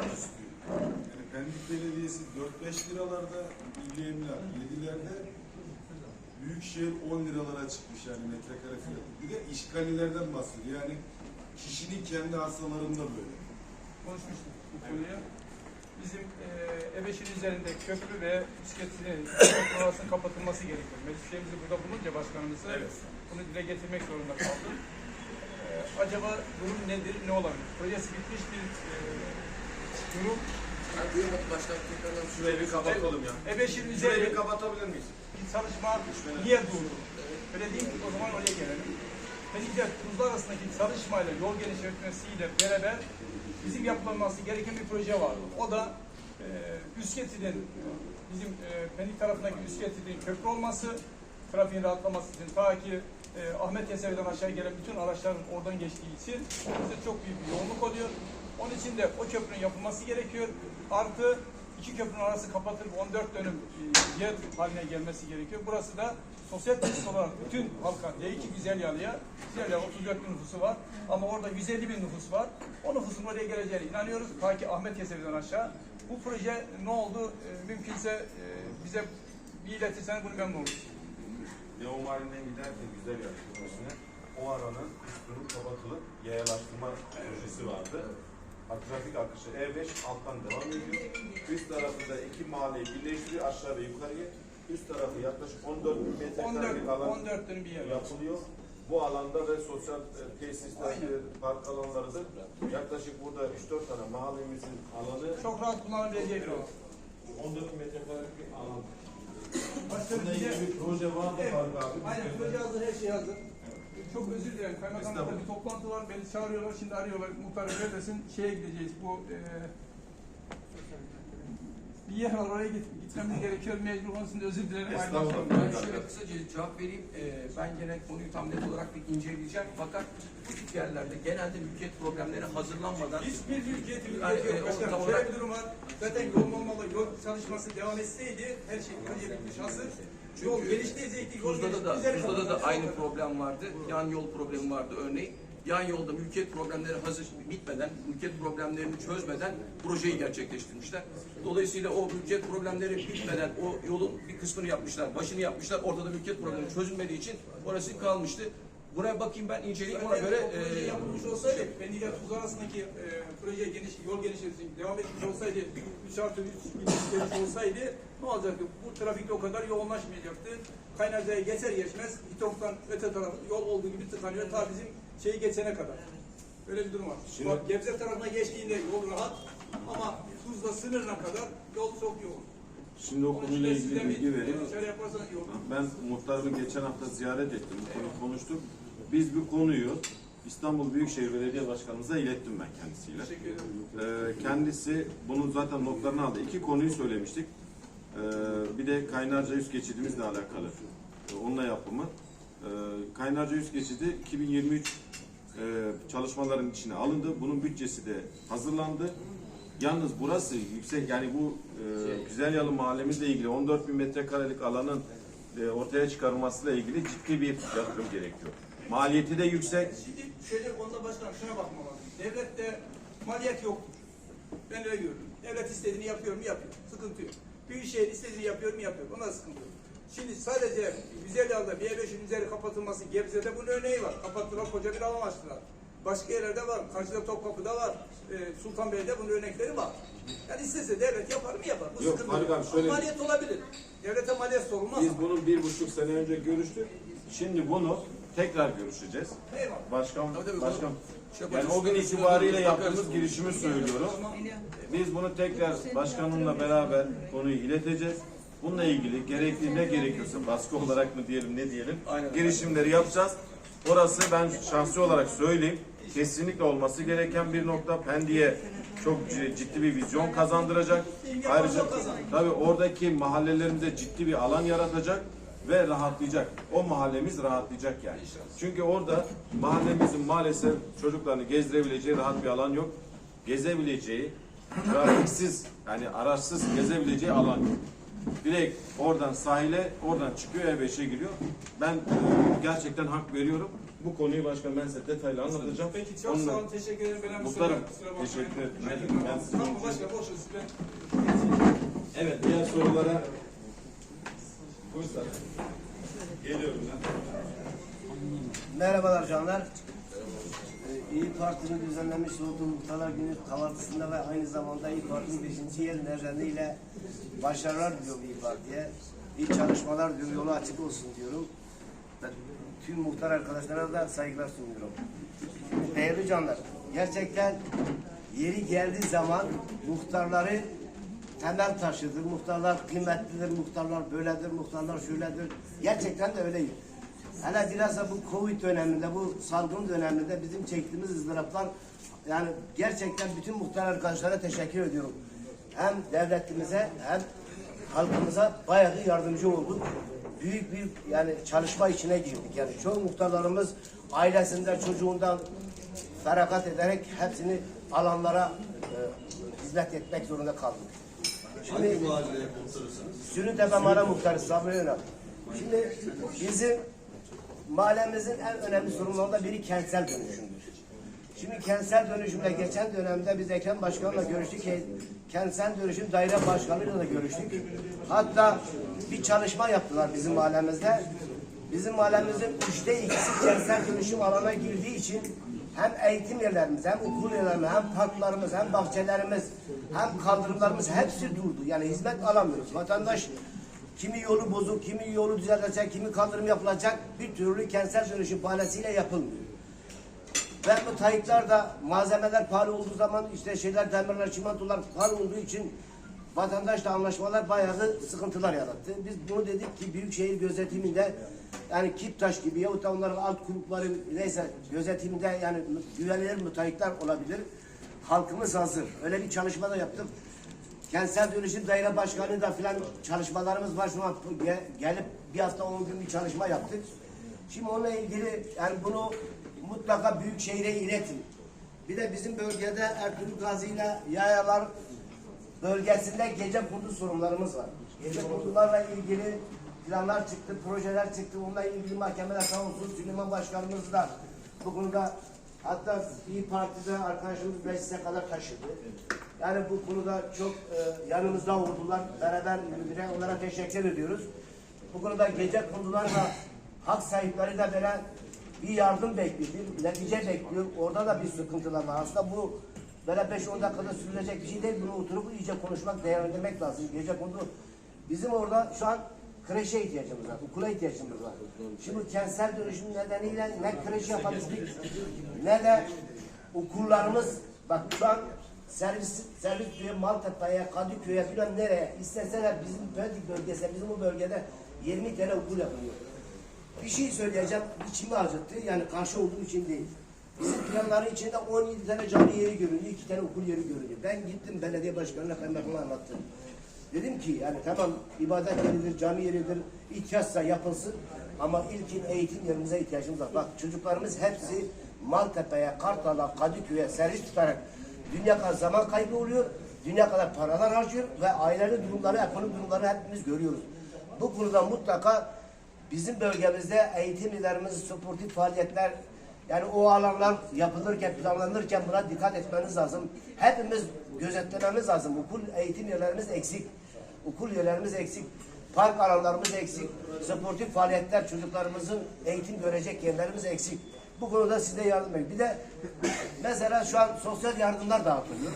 Yani Pendik Belediyesi 4-5 liralarda, milli emlak 7'lerde, Büyükşehir 10 liralara çıkmış yani metrekare fiyatı. Bir de işgalilerden bahsediyor. Yani kişinin kendi arsalarında böyle. konuşmuştuk bu konuyu. Bizim e, Ebeşin üzerinde köprü ve bisikletinin arasının kapatılması gerekiyor. Meclis üyemizi burada bulunca başkanımızı bunu dile getirmek zorunda kaldım. E, acaba durum nedir, ne olabilir? Projesi bitmiş bir e, durum. Şurayı bir kapatalım ya. Ebeşin Şurayı üzerinde bir kapatabilir miyiz? bir çalışma niye durdu? Öyle değil mi? O zaman oraya gelelim. Penikler Tuzla arasındaki çalışmayla yol genişletmesiyle beraber bizim yapılması gereken bir proje vardı. O da e, üst geçidin bizim e, Pendik tarafındaki üst geçidin köprü olması, trafiğin rahatlaması için ta ki e, Ahmet Yesevi'den aşağı gelen bütün araçların oradan geçtiği için bize çok büyük bir yoğunluk oluyor. Onun için de o köprünün yapılması gerekiyor. Artı iki köprünün arası kapatılıp 14 dönüm e, yer haline gelmesi gerekiyor. Burası da sosyal tesis olarak bütün halka, D2 Güzel Yalı'ya, Güzel Yalı 34 bin nüfusu var ama orada 150 bin nüfus var. O nüfusun oraya geleceğine inanıyoruz. Ta ki Ahmet Yesevi'den aşağı. Bu proje ne oldu? E, mümkünse e, bize bir iletirsen bunu memnun oluruz. Leon Mahalle'den giderken güzel yapılmasına o aranın üstünün kapatılıp yayalaştırma projesi vardı. Trafik akışı E5 alttan devam ediyor. Üst tarafında iki mahalleyi birleştiriyor aşağı ve yukarıya. Üst tarafı yaklaşık 14 bin 14, metrekarelik alan 14 dönüm bir yer yapılıyor. Bu alanda ve sosyal e, tesisler, Aynen. e, park alanlarıdır. Yaklaşık burada 3-4 tane mahallemizin alanı Çok rahat kullanabileceği bir alan. 14 bin metrekarelik bir alan. Başka Bununla bir ilgili şey- bir proje var mı Evet, Faruk abi? Aynen proje hazır, her şey hazır. Çok özür dilerim. Kaymakamlıkta bir toplantı var. Beni çağırıyorlar. Şimdi arıyorlar. Muhtar neredesin? Şeye gideceğiz. Bu e, bir yer var. Oraya git, gitmemiz gerekiyor. Mecbur onun için de özür dilerim. Estağfurullah. Ben şöyle kısaca cevap vereyim. Ee, ben gene konuyu tam net olarak bir inceleyeceğim. Fakat bu tip yerlerde genelde mülkiyet problemleri hazırlanmadan Hiçbir Yani, Türkiye e, yok. Başkanım, tam şöyle olarak- bir durum var. Zaten yol olmalı. Yol çalışması devam etseydi her şey proje bitmiş hazır. Yol Çünkü geliştirecekti. Yol Tuzla'da da. Tuzla'da da aynı problem vardı. Yan yol problemi vardı örneğin. Yan yolda mülkiyet problemleri hazır bitmeden, mülkiyet problemlerini çözmeden projeyi gerçekleştirmişler. Dolayısıyla o mülkiyet problemleri bitmeden o yolun bir kısmını yapmışlar, başını yapmışlar. Orada da mülkiyet problemi çözülmediği için orası kalmıştı. Buraya bakayım ben inceleyeyim ona göre o proje e, yapılmış olsaydı, Pendiler Tuz arasındaki e, proje geniş, yol genişlemesi devam etmiş olsaydı, 3 artı 3 genişlemiş olsaydı ne olacaktı? Bu trafikte o kadar yoğunlaşmayacaktı. Kaynarca'ya geçer geçmez, İtok'tan öte tarafı yol olduğu gibi tıkanıyor ta bizim şeyi geçene kadar. Öyle bir durum var. Şimdi- Bak Gebze tarafına geçtiğinde yol rahat ama Tuzla sınırına kadar yol çok yoğun. Şimdi o konuyla ilgili bilgi vereyim. Ben muhtarımı geçen hafta ziyaret ettim. Bu konuyu konuştuk. Biz bu konuyu İstanbul Büyükşehir Belediye Başkanımıza ilettim ben kendisiyle. Ee, kendisi bunun zaten notlarını aldı. İki konuyu söylemiştik. Ee, bir de Kaynarca Üst Geçidimizle alakalı. Ee, onunla yapımı. Ee, Kaynarca Üst Geçidi 2023 e, çalışmaların içine alındı. Bunun bütçesi de hazırlandı. Yalnız burası yüksek yani bu e, Güzel Yalı mahallemizle ilgili 14 bin metrekarelik alanın e, ortaya çıkarılmasıyla ilgili ciddi bir yatırım gerekiyor. Maliyeti de yüksek. Şimdi şöyle onda başkanım şuna bakma lazım. Devlette maliyet yoktur. Ben öyle gördüm. Devlet istediğini yapıyor mu yapıyor. Sıkıntı yok. Büyükşehir istediğini yapıyor mu yapıyor. Ona sıkıntı yok. Şimdi sadece güzel yolda bir beşin üzeri kapatılması Gebze'de bunun örneği var. Kapattılar koca bir alan açtılar. Başka yerlerde var. Karşıda Topkapı'da var. E, Sultanbeyli'de bunun örnekleri var. Yani istese devlet yapar mı yapar. Bu Yok, sıkıntı yok. abi şöyle- Ama maliyet olabilir. Devlete maliyet sorulmaz. Biz bunun bir buçuk sene önce görüştük. Şimdi bunu tekrar görüşeceğiz. Eyvallah. Başkan, Tabii tabii, başkan. şey Yani o gün itibariyle yaptığımız girişimi söylüyorum. Biz bunu tekrar başkanımla beraber konuyu ileteceğiz. Bununla ilgili gerekli ne gerekiyorsa baskı olarak mı diyelim ne diyelim Aynen. girişimleri yapacağız. Orası ben şahsi olarak söyleyeyim kesinlikle olması gereken bir nokta. Pendik'e çok ciddi bir vizyon kazandıracak. Ayrıca tabii oradaki mahallelerimize ciddi bir alan yaratacak ve rahatlayacak. O mahallemiz rahatlayacak yani. Çünkü orada mahallemizin maalesef çocuklarını gezdirebileceği rahat bir alan yok. Gezebileceği, trafiksiz yani araçsız gezebileceği alan yok. Direkt oradan sahile, oradan çıkıyor E5'e giriyor. Ben e, gerçekten hak veriyorum. Bu konuyu başkan ben size detaylı anlatacağım. Peki çok Onunla- sağ olun. Teşekkür ederim. Ben bakmayın. teşekkür ederim. Teşekkür Ben sizin Tamam için- başka boş ver. Ben Evet diğer sorulara Buyurun. Geliyorum ben. Merhabalar canlar. Ee, İyi Parti'nin düzenlemiş olduğu Muhtarlar Günü kahvaltısında ve aynı zamanda İyi Parti'nin 5. yıl nedeniyle başarılar diliyorum İyi Parti'ye. İyi çalışmalar diliyorum, yolu açık olsun diyorum. Ben tüm muhtar arkadaşlara da saygılar sunuyorum. Değerli canlar, gerçekten yeri geldiği zaman muhtarları temel taşıdır. Muhtarlar kıymetlidir, muhtarlar böyledir, muhtarlar şöyledir. Gerçekten de öyleyim. Hele bilhassa bu Covid döneminde, bu salgın döneminde bizim çektiğimiz ızdıraplar yani gerçekten bütün muhtar arkadaşlara teşekkür ediyorum. Hem devletimize hem halkımıza bayağı yardımcı olduk. Büyük bir yani çalışma içine girdik. Yani çoğu muhtarlarımız ailesinden, çocuğundan feragat ederek hepsini alanlara e, hizmet etmek zorunda kaldık. Şimdi Sürütepe Mara Muhtarı Sabri Önal. Şimdi bizim mahallemizin en önemli sorunlarından biri kentsel dönüşümdür. Şimdi kentsel dönüşümle geçen dönemde biz Ekrem Başkan'la görüştük. Ke- Kentsel dönüşüm daire başkanıyla da görüştük. Hatta bir çalışma yaptılar bizim mahallemizde. Bizim mahallemizin üçte ikisi kentsel dönüşüm alana girdiği için hem eğitim yerlerimiz, hem okul yerlerimiz, hem parklarımız, hem bahçelerimiz, hem kaldırımlarımız hepsi durdu. Yani hizmet alamıyoruz. Vatandaş kimi yolu bozuk, kimi yolu düzeltecek, kimi kaldırım yapılacak bir türlü kentsel dönüşüm bahanesiyle yapılmıyor. Ve müteahhitler de malzemeler pahalı olduğu zaman işte şeyler demirler, çimentolar pahalı olduğu için vatandaşla anlaşmalar bayağı sıkıntılar yarattı. Biz bunu dedik ki büyükşehir gözetiminde yani Kiptaş gibi yahut da onların alt grupları neyse gözetiminde yani güvenilir müteahhitler olabilir. Halkımız hazır. Öyle bir çalışma da yaptık. Kentsel dönüşüm daire başkanı da filan çalışmalarımız var. Şu an ge- gelip bir hafta on gün bir çalışma yaptık. Şimdi onunla ilgili yani bunu mutlaka büyük şehire iletin. Bir de bizim bölgede Ertuğrul Gazi ile Yayalar bölgesinde gece kondu sorunlarımız var. Gece kondularla ilgili planlar çıktı, projeler çıktı. Onunla ilgili mahkemeler sağ olsun Süleyman Başkanımız da bu konuda hatta İyi Parti'de arkadaşımız meclise kadar taşıdı. Yani bu konuda çok e, yanımızda oldular. Beraber yürüdüler. Onlara teşekkür ediyoruz. Bu konuda gece kondularla hak sahipleri de böyle bir yardım bekliyor, netice bekliyor. Orada da bir sıkıntılar var. Aslında bu böyle 5-10 dakikada sürülecek bir şey değil. Bunu oturup iyice konuşmak, değerlendirmek lazım. Gece kondu. Bizim orada şu an kreşe ihtiyacımız var, okula ihtiyacımız var. Şimdi kentsel dönüşüm nedeniyle ne kreş yapabildik, ne de okullarımız, bak şu an servis, servis diyor Maltepe'ye, Kadıköy'e filan nereye isteseler bizim Pendik bölgesinde, bizim bu bölgede 20 tane okul yapılıyor. Bir şey söyleyeceğim, içimi acıttı. Yani karşı olduğum için değil. Bizim planların içinde 17 tane cami yeri görünüyor, 2 tane okul yeri görünüyor. Ben gittim belediye başkanına kaymakamına anlattım. Dedim ki yani tamam ibadet yeridir, cami yeridir, ihtiyaçsa yapılsın. Ama ilkin eğitim yerimize ihtiyacımız var. Bak çocuklarımız hepsi Maltepe'ye, Kartal'a, Kadıköy'e servis tutarak dünya kadar zaman kaybı oluyor, dünya kadar paralar harcıyor ve ailenin durumları, ekonomik durumları hepimiz görüyoruz. Bu konuda mutlaka Bizim bölgemizde eğitimlerimiz, sportif faaliyetler, yani o alanlar yapılırken, planlanırken buna dikkat etmeniz lazım. Hepimiz gözetlememiz lazım. Okul eğitim yerlerimiz eksik. Okul yerlerimiz eksik. Park alanlarımız eksik. Sportif faaliyetler, çocuklarımızın eğitim görecek yerlerimiz eksik. Bu konuda size yardım edin. Bir de mesela şu an sosyal yardımlar dağıtılıyor.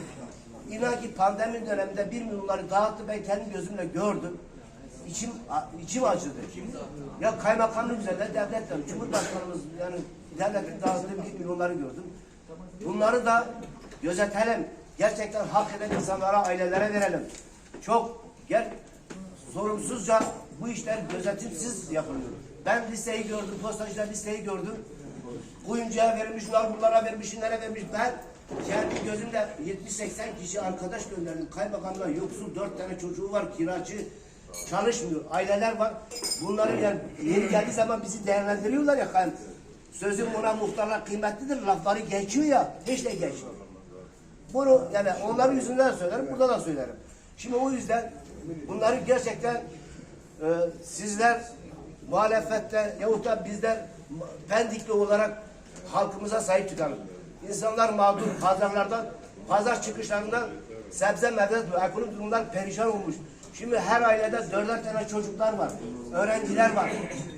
İnan ki pandemi döneminde bir milyonları dağıttı. Ben kendi gözümle gördüm. İçim, içim acıdı. Ya kaymakamlık üzerinde devletten, Cumhurbaşkanımız yani devletin dağıttığı bir milyonları gördüm. Bunları da gözetelim. Gerçekten hak eden insanlara, ailelere verelim. Çok gel sorumsuzca bu işler gözetimsiz yapılıyor. Ben listeyi gördüm, postacılar listeyi gördüm. Kuyumcuya vermiş, nargullara vermiş, nereye vermiş. Ben kendi gözümle 70-80 kişi arkadaş gönderdim. Kaymakamla yoksul dört tane çocuğu var, kiracı çalışmıyor. Aileler var. Bunları yani yeri geldiği zaman bizi değerlendiriyorlar ya. Yani sözüm ona muhtarlar kıymetlidir. Lafları geçiyor ya. Hiç de geçmiyor. Bunu yani onların yüzünden söylerim, burada da söylerim. Şimdi o yüzden bunları gerçekten e, sizler muhalefette yahut da bizler Pendikli olarak halkımıza sahip çıkalım. İnsanlar mağdur pazarlardan, pazar çıkışlarından sebze meyve ekonomik durumlar perişan olmuş. Şimdi her ailede dörder tane çocuklar var, öğrenciler var.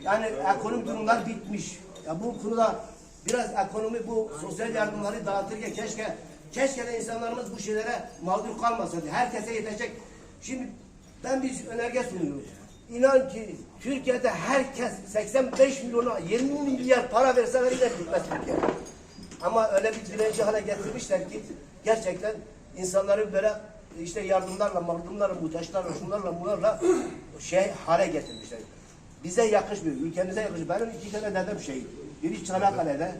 Yani ekonomik durumlar bitmiş. Ya bu konuda biraz ekonomi bu sosyal yardımları dağıtırken keşke keşke de insanlarımız bu şeylere mağdur kalmasaydı. Herkese yetecek. Şimdi ben bir önerge sunuyorum. İnan ki Türkiye'de herkes 85 milyona 20 milyar para verse verirler bitmez Türkiye. Ama öyle bir direnci hale getirmişler ki gerçekten insanları böyle işte yardımlarla, mardımlarla, muhtaçlarla, şunlarla, bunlarla şey hale getirmişler. Bize yakışmıyor, ülkemize yakışmıyor. Benim iki tane dedem şey, biri Çanakkale'de,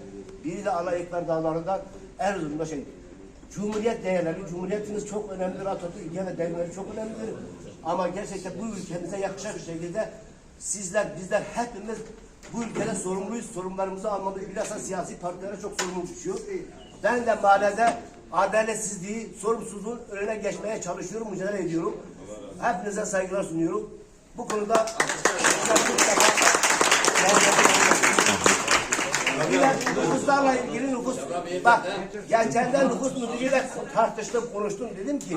biri de Ala Ekber Dağları'nda Erzurum'da şey. Cumhuriyet değerleri, Cumhuriyetimiz çok önemlidir, Atatürk ülke ve değerleri çok önemlidir. Ama gerçekten bu ülkemize yakışan bir şekilde sizler, bizler hepimiz bu ülkede sorumluyuz. Sorumlularımızı almamız bilhassa siyasi partilere çok sorumlu düşüyor. Ben de mahallede adaletsizliği, sorumsuzluğun önüne geçmeye çalışıyorum, mücadele ediyorum. Hepinize saygılar sunuyorum. Bu konuda nüfuslarla ilgili nüfus, bak geçenden nüfus müdürüyle tartıştım, konuştum. Dedim ki,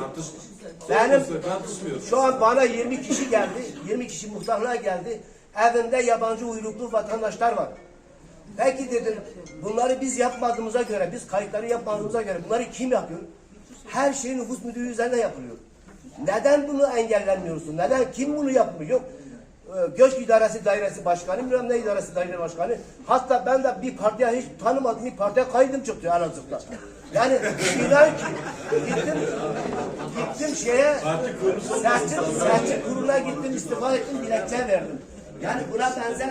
benim şu an bana 20 kişi geldi, 20 kişi muhtarlığa geldi. Evinde yabancı uyruklu vatandaşlar var. Peki dedim, bunları biz yapmadığımıza göre, biz kayıtları yapmadığımıza göre bunları kim yapıyor? Her şey nüfus müdürü üzerinde yapılıyor. Neden bunu engellenmiyorsun? Neden kim bunu yapmıyor? Yok. Ee, Göç İdaresi Dairesi Başkanı, bilmem ne İdaresi Daire Başkanı. Hatta ben de bir partiye hiç tanımadığım bir partiye kaydım çıktı Elazığ'da. Yani inan ki gittim, gittim şeye, seçim, seçim kuruluna gittim, istifa ettim, dilekçe verdim. Yani buna benzer,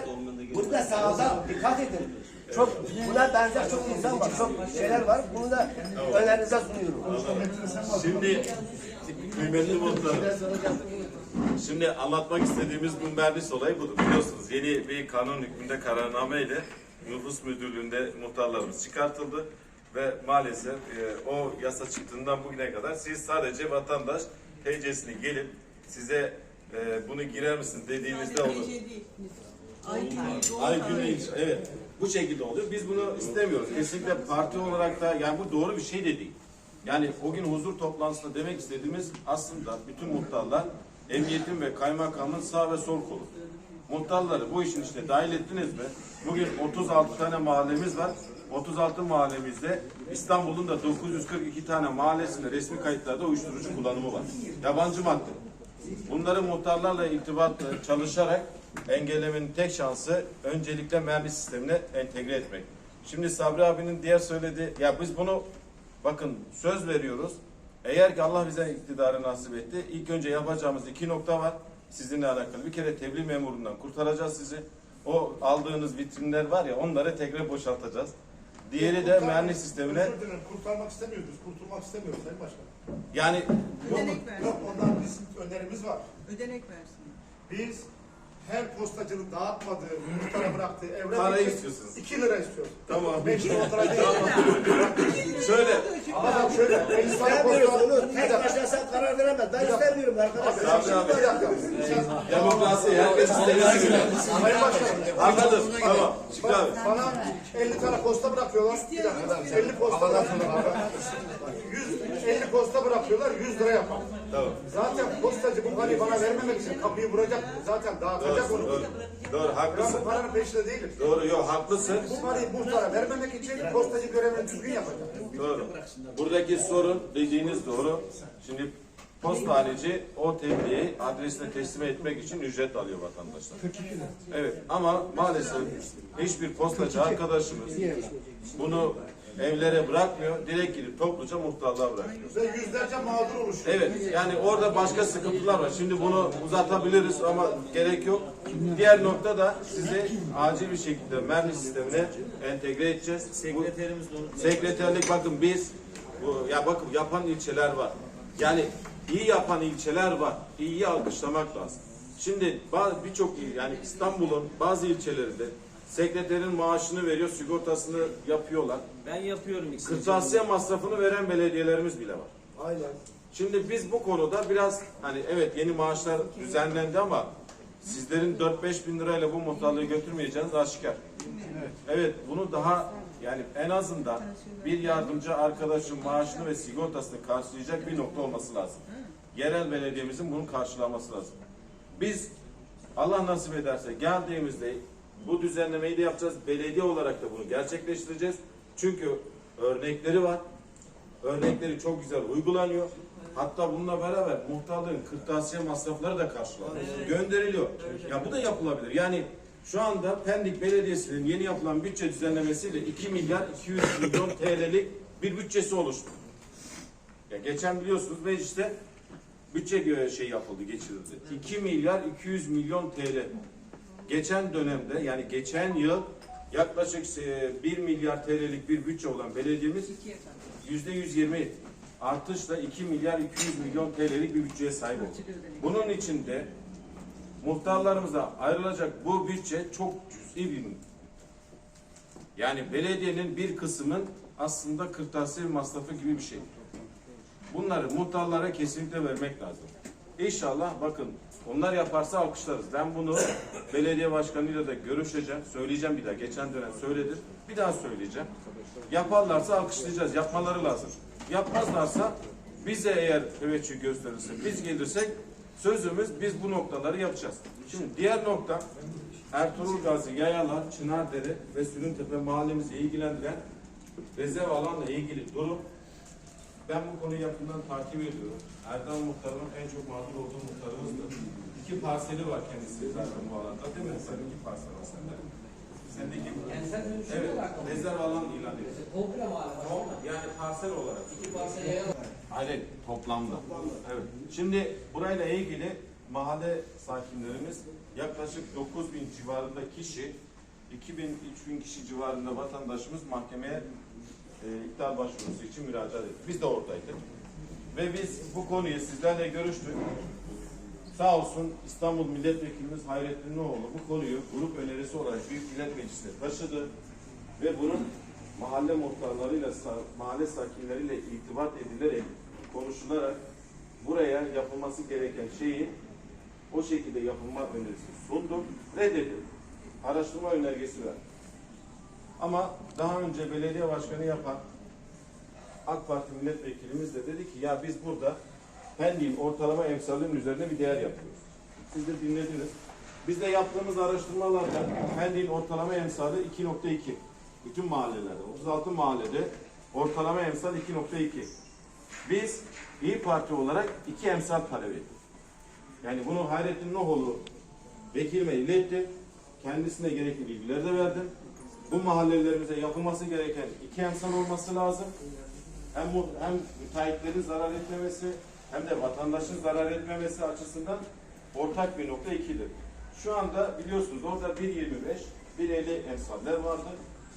burada sahada dikkat edin. Çok buna benzer çok insan var, çok şeyler var. Bunu da önerinize sunuyorum. Şimdi kıymetli muhtarım. Şimdi anlatmak istediğimiz bu Merlis olayı budur. Biliyorsunuz yeni bir kanun hükmünde kararname ile nüfus müdürlüğünde muhtarlarımız çıkartıldı. Ve maalesef e, o yasa çıktığından bugüne kadar siz sadece vatandaş TC'sini gelip size e, bunu girer misin dediğinizde onu Ay günü evet. Bu şekilde oluyor. Biz bunu istemiyoruz. Kesinlikle parti olarak da yani bu doğru bir şey de değil. Yani o gün huzur toplantısında demek istediğimiz aslında bütün muhtarlar emniyetin ve kaymakamın sağ ve sol kolu. Muhtarları bu işin içine dahil ettiniz mi? Bugün 36 tane mahallemiz var. 36 mahallemizde İstanbul'un da 942 tane mahallesinde resmi kayıtlarda uyuşturucu kullanımı var. Yabancı madde. Bunları muhtarlarla irtibatla çalışarak engellemenin tek şansı öncelikle mermi sistemine entegre etmek. Şimdi Sabri abinin diğer söylediği, ya biz bunu bakın söz veriyoruz. Eğer ki Allah bize iktidarı nasip etti, ilk önce yapacağımız iki nokta var sizinle alakalı. Bir kere tebliğ memurundan kurtaracağız sizi. O aldığınız vitrinler var ya onları tekrar boşaltacağız. Diğeri de mermi sistemine Özür dilerim, kurtarmak istemiyoruz, kurtulmak istemiyoruz Sayın Başkan. yani Ödenek versin. Yok, ondan bizim önerimiz var. Ödenek versin. Biz her postacının dağıtmadığı, muhtara bıraktığı evre Parayı istiyorsunuz. 2 lira istiyoruz. Tamam. 5 lira para değil. şöyle Adam şöyle, 50 tane İstemiyoruz posta... onu. Tek başına sen karar veremez. Ben istemiyorum arkadaşlar. Sabri abi Bir dakika. demokrasi herkes istediğini Sayın Başkanım, Anladım. Tamam. Şükrü abi. bana 50 tane posta bırakıyorlar. Bir dakika, 50 posta bırakıyorlar. 100, 50 posta bırakıyorlar, 100 lira yapar. Tamam. Zaten postacı bu parayı bana vermemek için kapıyı vuracak, zaten dağıtacak Doğru, onu. doğru. Doğru, Ben haklısın. bu paranın peşinde değilim. Doğru, yok haklısın. Bu parayı muhtara vermemek için postacı görevini düzgün yapacak. Doğru. Buradaki sorun dediğiniz doğru. Şimdi postaneci o tebliği adresine teslim etmek için ücret alıyor vatandaşlar. Evet ama maalesef hiçbir postacı arkadaşımız bunu evlere bırakmıyor. Direkt gidip topluca muhtarlığa bırakıyor. Ve yüzlerce mağdur oluşuyor. Evet yani orada başka sıkıntılar var. Şimdi bunu uzatabiliriz ama gerek yok. Diğer nokta da sizi acil bir şekilde mermi sistemine entegre edeceğiz. Sekreterimiz Sekreterlik bakın biz bu, ya bakın yapan ilçeler var. Yani iyi yapan ilçeler var. İyiyi alkışlamak lazım. Şimdi bazı birçok il yani İstanbul'un bazı ilçelerinde sekreterin maaşını veriyor, sigortasını yapıyorlar. Ben yapıyorum ikisini. Kırtasiye masrafını veren belediyelerimiz bile var. Aynen. Şimdi biz bu konuda biraz hani evet yeni maaşlar düzenlendi ama sizlerin 4-5 bin lirayla bu muhtarlığı götürmeyeceğiniz aşikar. Evet bunu daha yani en azından bir yardımcı arkadaşın maaşını ve sigortasını karşılayacak bir nokta olması lazım. Yerel belediyemizin bunu karşılaması lazım. Biz Allah nasip ederse geldiğimizde bu düzenlemeyi de yapacağız. Belediye olarak da bunu gerçekleştireceğiz. Çünkü örnekleri var. Örnekleri çok güzel uygulanıyor. Hatta bununla beraber muhtarlığın kırtasiye masrafları da karşılanıyor. Gönderiliyor. Ya bu da yapılabilir. Yani şu anda Pendik Belediyesi'nin yeni yapılan bütçe düzenlemesiyle 2 milyar 200 milyon TL'lik bir bütçesi oluştu. Ya geçen biliyorsunuz mecliste bütçe şey yapıldı, geçirildi. 2 milyar 200 milyon TL. Geçen dönemde yani geçen yıl yaklaşık e, 1 milyar TL'lik bir bütçe olan belediyemiz yüzde 120 artışla 2 milyar 200 milyon TL'lik bir bütçeye sahip oldu. Bunun içinde muhtarlarımıza ayrılacak bu bütçe çok cüzi bir yani belediyenin bir kısmının aslında kırtasiye masrafı gibi bir şey. Bunları muhtarlara kesinlikle vermek lazım. İnşallah bakın onlar yaparsa alkışlarız. Ben bunu belediye başkanıyla da görüşeceğim. Söyleyeceğim bir daha. Geçen dönem söyledim. Bir daha söyleyeceğim. Yaparlarsa alkışlayacağız. Yapmaları lazım. Yapmazlarsa bize eğer teveccüh gösterirse, biz gelirsek sözümüz biz bu noktaları yapacağız. Şimdi diğer nokta Ertuğrul Gazi, Yayalar, Çınardere ve Sürüntepe mahallemizi ilgilendiren rezerv alanla ilgili durum ben bu konuyu yakından takip ediyorum. Erdal Muhtar'ın en çok mağdur olduğu muhtarımızdır. İki parseli var kendisi zaten bu alanda değil mi? Sen iki parsel var sende. Sendeki Yani sen Evet, rezerv alan ilan ediyor. Komple mahalle. Yani parsel olarak. İki parsel yayalım. Aynen toplamda. Evet. Şimdi burayla ilgili mahalle sakinlerimiz yaklaşık 9 bin civarında kişi 2000-3000 kişi civarında vatandaşımız mahkemeye e, iptal başvurusu için müracaat etti. Biz de oradaydık. Ve biz bu konuyu sizlerle görüştük. Sağ olsun İstanbul Milletvekilimiz Hayrettin Noğlu bu konuyu grup önerisi olarak Büyük Millet Meclisi'ne taşıdı. Ve bunun mahalle muhtarlarıyla, mahalle sakinleriyle irtibat edilerek, konuşularak buraya yapılması gereken şeyi o şekilde yapılma önerisi sunduk, reddedildi. Araştırma önergesi ver. Ama daha önce belediye başkanı yapan AK Parti milletvekilimiz de dedi ki ya biz burada Pendik'in ortalama emsalinin üzerine bir değer yapıyoruz. Siz de dinlediniz. Biz de yaptığımız araştırmalarda Pendik'in ortalama emsali 2.2. Bütün mahallelerde, 36 mahallede ortalama emsal 2.2. Biz İyi Parti olarak iki emsal talep ettik. Yani bunu Hayrettin Nohoğlu vekilime iletti. Kendisine gerekli bilgiler de verdim. Bu mahallelerimize yapılması gereken iki emsal olması lazım. Hem, hem müteahhitlerin zarar etmemesi hem de vatandaşın zarar etmemesi açısından ortak bir nokta ikidir. Şu anda biliyorsunuz orada 1.25, 1.50 emsaller vardı.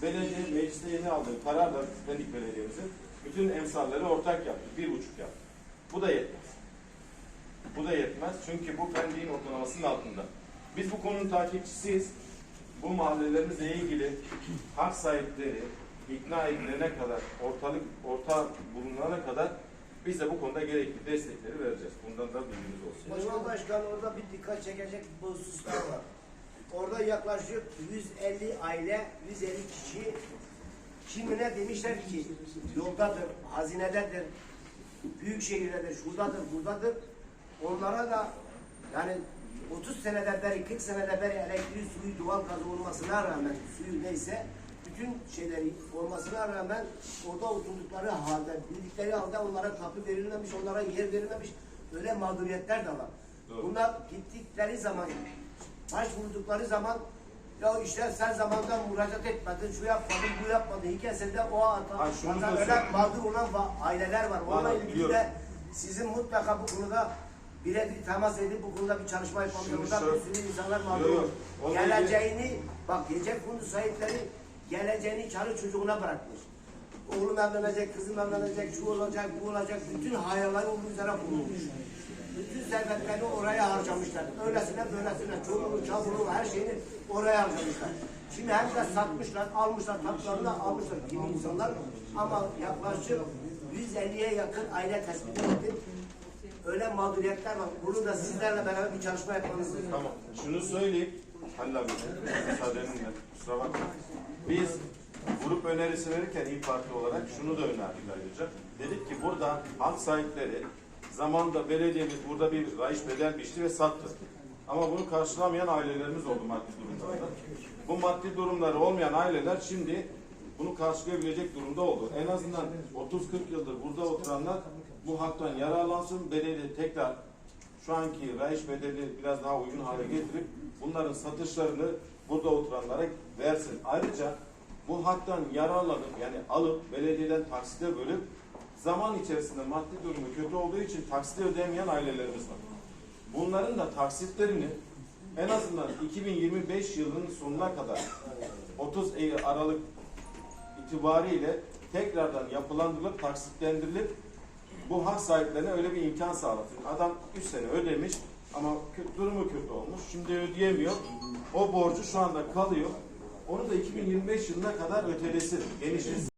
Belediye mecliste yeni aldığı kararla Pendik Belediye'mizin bütün emsalleri ortak yaptı. Bir buçuk yaptı. Bu da yetmez. Bu da yetmez. Çünkü bu Pendik'in ortalamasının altında. Biz bu konunun takipçisiyiz. Bu mahallelerimizle ilgili hak sahipleri ikna edilene kadar, ortalık orta bulunana kadar biz de bu konuda gerekli destekleri vereceğiz. Bundan da bilginiz olsun. Başkan Başkan orada bir dikkat çekecek bu hususlar var. Orada yaklaşık 150 aile, 150 kişi kimine demişler ki yoldadır, hazinededir, büyük şehirdedir, şuradadır, buradadır. Onlara da yani 30 senede beri, 40 senede beri elektriği, suyu, doğal gazı olmasına rağmen, suyu neyse, bütün şeyleri olmasına rağmen orada oturdukları halde, bildikleri halde onlara kapı verilmemiş, onlara yer verilmemiş. Öyle mağduriyetler de var. Doğru. Bunlar gittikleri zaman, başvurdukları zaman ya işte sen zamandan müracaat etmedin, şu yapmadın, bu yapmadın. Hikayesinde o ata, Ha, şunu da ata öyle mağdur olan aileler var. Onunla ilgili de sizin mutlaka bu konuda birebir temas edip bu konuda bir çalışma yapmamız Şimdi Burada şöyle- bir sürü insanlar mağdur Yok, olur. Onunla ilgili- Geleceğini, bak gelecek konu sahipleri geleceğini çarı çocuğuna bırakmış. Oğlum evlenecek, kızım evlenecek, şu olacak, bu olacak. Bütün hayalleri onun üzerine kurulmuş. Bütün servetlerini oraya harcamışlar. Öylesine böylesine çoluğunu, çabuğunu, her şeyini oraya harcamışlar. Şimdi hem de satmışlar, almışlar, tatlarını almışlar kimi insanlar. Ama yaklaşık 150'ye yakın aile tespit ettim. Öyle mağduriyetler var. Bunu da sizlerle beraber bir çalışma yapmanız lazım. Tamam. Şunu söyleyeyim. Halil abi, müsaadenle. Kusura bakma. Biz grup önerisi verirken İYİ Parti olarak şunu da önerdik ayrıca. Dedik ki burada hak sahipleri zamanda belediyemiz burada bir rayiç bedel biçti ve sattı. Ama bunu karşılamayan ailelerimiz oldu maddi durumlarda. Bu maddi durumları olmayan aileler şimdi bunu karşılayabilecek durumda oldu. En azından 30-40 yıldır burada oturanlar bu haktan yararlansın. Belediye tekrar şu anki rayiç bedeli biraz daha uygun hale getirip bunların satışlarını burada oturanlara versin. Ayrıca bu haktan yararlanıp yani alıp belediyeden taksite bölüp zaman içerisinde maddi durumu kötü olduğu için taksite ödeyemeyen ailelerimiz var. Bunların da taksitlerini en azından 2025 yılının sonuna kadar 30 Eylül Aralık itibariyle tekrardan yapılandırılıp taksitlendirilip bu hak sahiplerine öyle bir imkan sağlasın. Adam 3 sene ödemiş ama durumu kötü olmuş. Şimdi ödeyemiyor. O borcu şu anda kalıyor. Onu da 2025 yılına kadar ötelesin, genişlesin.